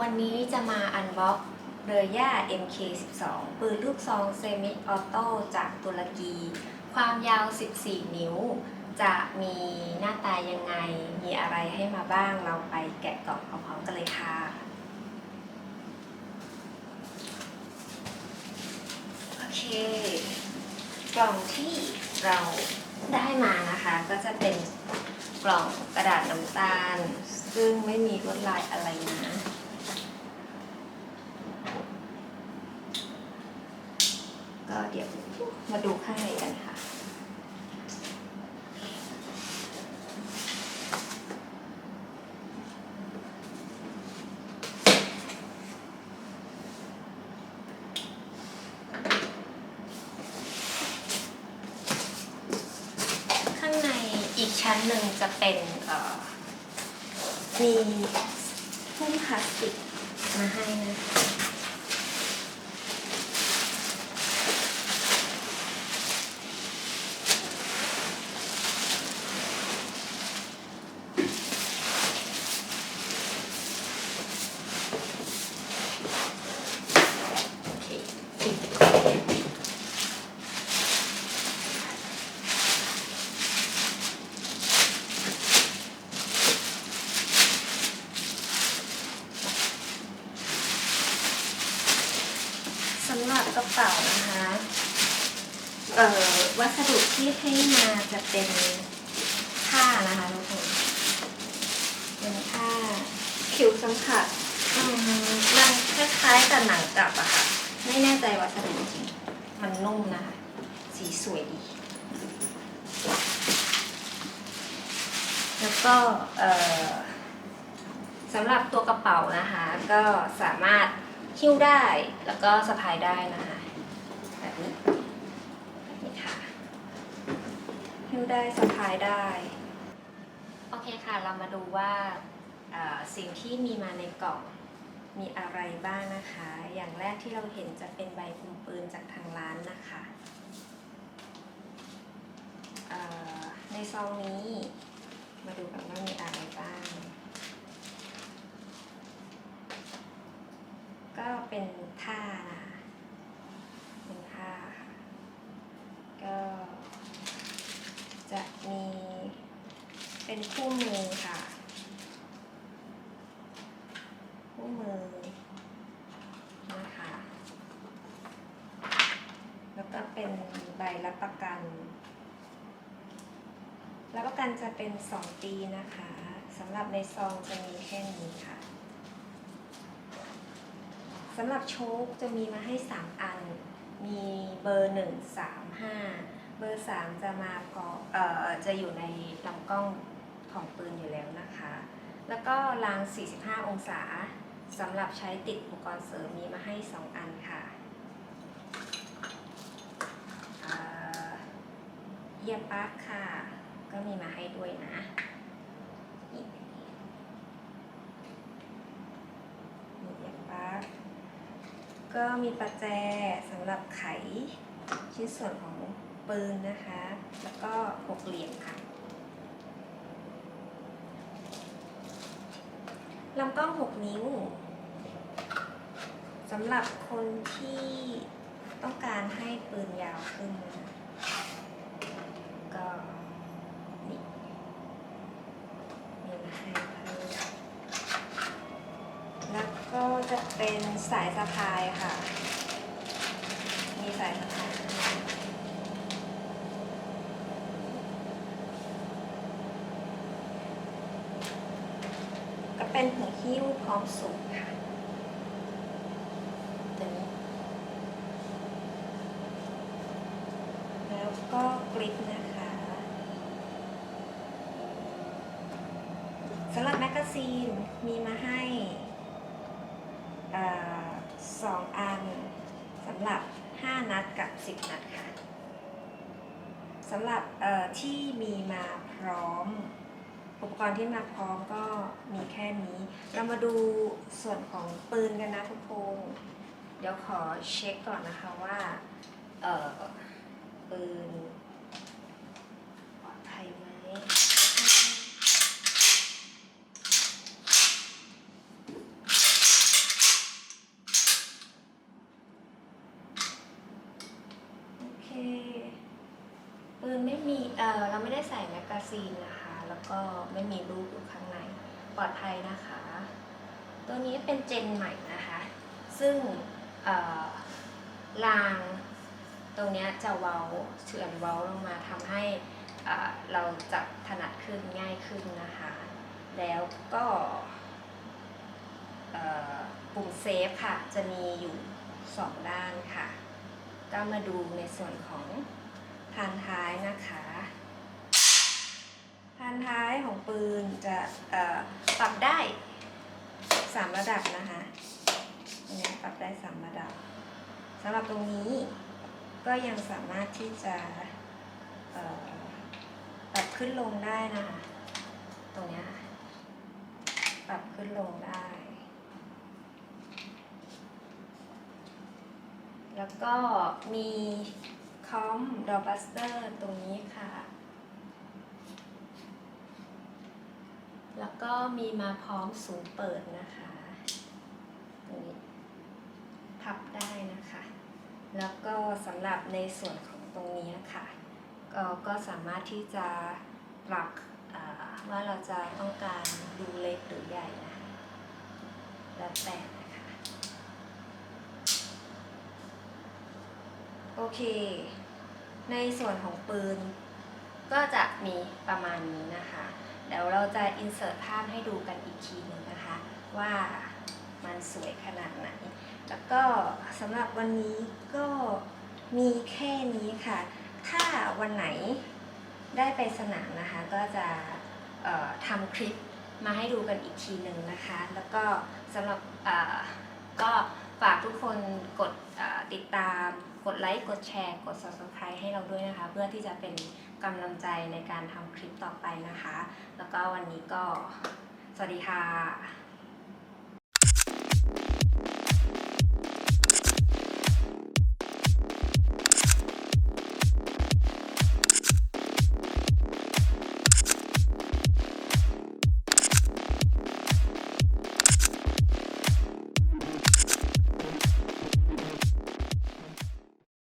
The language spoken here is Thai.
วันนี้จะมาอันบ็อกเรย่า MK12 ปืนลูกซองเซมิออโต้จากตุรกี ความยาว 14 นิ้ว จะมีหน้าตายังไง มีอะไรให้มาบ้าง เราไปแกะกล่องพร้อมๆกันเลยค่ะ โอเค กล่องที่เราได้มานะคะ ก็จะเป็นกล่องกระดาษน้ำตาล ซึ่งไม่มีลวดลายอะไรนะ ก็เดี๋ยวมาดูข้างในกันค่ะ ข้างในอีกชั้นหนึ่งจะเป็นเอ่อมีหุ้มพลาสติกมาให้นะคะ โอเคสำหรับกระเป๋านะคะ เอ่อวัสดุที่ให้มาจะเป็นผ้านะคะทุกคนเป็นผ้าคิวสัมผัสอืมมันคล้ายๆกับหนังกลับอะค่ะ ไม่แน่ใจวัสดุจริงมันนุ่มนะคะ สีสวยดี แล้วก็เอ่อสำหรับตัวกระเป๋านะคะ ก็สามารถหิ้วได้แล้วก็สะพายได้นะคะ แบบนี้แบบนี้ค่ะ หิ้วได้สะพายได้ โอเคค่ะ เรามาดูว่าอ่อสิ่งที่มีมาในกล่องมีอะไรบ้างนะคะ อย่างแรกที่เราเห็นจะเป็นใบคุมปืนจากทางร้านนะคะอ่อในซองนี้ มาดูกันว่ามีอะไรบ้าง ก็เป็นผ้านะคะเป็นผ้าค่ะก็ จะมี เป็นคู่มือค่ะ คู่มือนะคะ แล้วก็เป็นใบรับประกัน รับประกันจะเป็น 2 ปีนะคะสำหรับในซองจะมีแค่นี้ค่ะสำหรับโชคจะมีมาให้ 3 อัน มีเบอร์ 1 3 5 เบอร์ 3 จะมาพอเอ่อจะอยู่ในลำกล้อง ของปืนอยู่แล้วนะคะ แล้วก็ราง 45 องศาสำหรับใช้ติดอุปกรณ์เสริมมีมาให้ 2 อันค่ะเเยียบปลั๊กค่ะ ก็มีมาให้ด้วยนะเยียบปักก็มีประแจสำหรับไขชิ้นส่วนของปืนนะคะ แล้วก็หกเหลี่ยมค่ะ ลำกล้อง 6 นิ้วสำหรับคนที่ต้องการให้ปืนยาวขึ้น ก็นี่มีมาให้เพิ่มแล้วก็จะเป็นสายสะพายค่ะ มีสายสะพายให้ก็ เป็นหัวหิ้วพร้อมสูงค่ะตัวนี้แล้วก็กริปนะคะสำหรับแมกกาซีนมีมาให้อสองอันสำหรับ 5 นัดกับ 10 นัดค่ะสำหรับที่มีมาพร้อม อุปกรณ์ที่มาพร้อมก็มีแค่นี้ เรามาดูส่วนของปืนกันนะทุกคนเดี๋ยวขอเช็คก่อนนะคะว่าเออปืนปลอดภัยไหมโอเคปืนไม่มีเออเราไม่ได้ใส่แมกกาซีนนะคะ แล้วก็ไม่มีรูปอยู่ข้างใน ปลอดภัยนะคะ ตัวนี้เป็นเจนใหม่นะคะ ซึ่งรางตรงนี้จะเว้าเฉือนเว้าลงมาทำให้เราจับถนัดขึ้นง่ายขึ้นนะคะ แล้วก็ปุ่มเซฟค่ะ จะมีอยู่สองด้านค่ะ ก็มาดูในส่วนของพานท้ายนะคะพานท้ายของปืน จะปรับได้สามระดับนะคะอันนี้ปรับได้สามระดับสำหรับตรงนี้ก็ยังสามารถที่จะปรับขึ้นลงได้นะคะตรงนี้ปรับขึ้นลงได้ แล้วก็มีคอมดอบัสเตอร์ตรงนี้ค่ะ แล้วก็มีมาพร้อมศูนย์เปิดนะคะตรงนี้พับได้นะคะ แล้วก็สำหรับในส่วนของตรงนี้ค่ะ ก็ก็สามารถที่จะปรับว่าเราจะต้องการดูเล็กหรือใหญ่นะแล้วแต่นะคะ โอเค ในส่วนของปืนก็จะมีประมาณนี้นะคะ เดี๋ยวเราจะอินเสิร์ตภาพให้ดูกันอีกทีหนึ่งนะคะ ว่ามันสวยขนาดไหน แล้วก็สำหรับวันนี้ก็มีแค่นี้ค่ะ ถ้าวันไหนได้ไปสนามนะคะ ก็จะทำคลิปมาให้ดูกันอีกทีหนึ่งนะคะ แล้วก็สำหรับก็ ฝากทุกคนกดติดตาม กดไลค์ กดแชร์ กด subscribe ให้เราด้วยนะคะ เพื่อที่จะเป็นกำลังใจในการทำคลิปต่อไปนะคะ แล้วก็วันนี้ก็สวัสดีค่ะ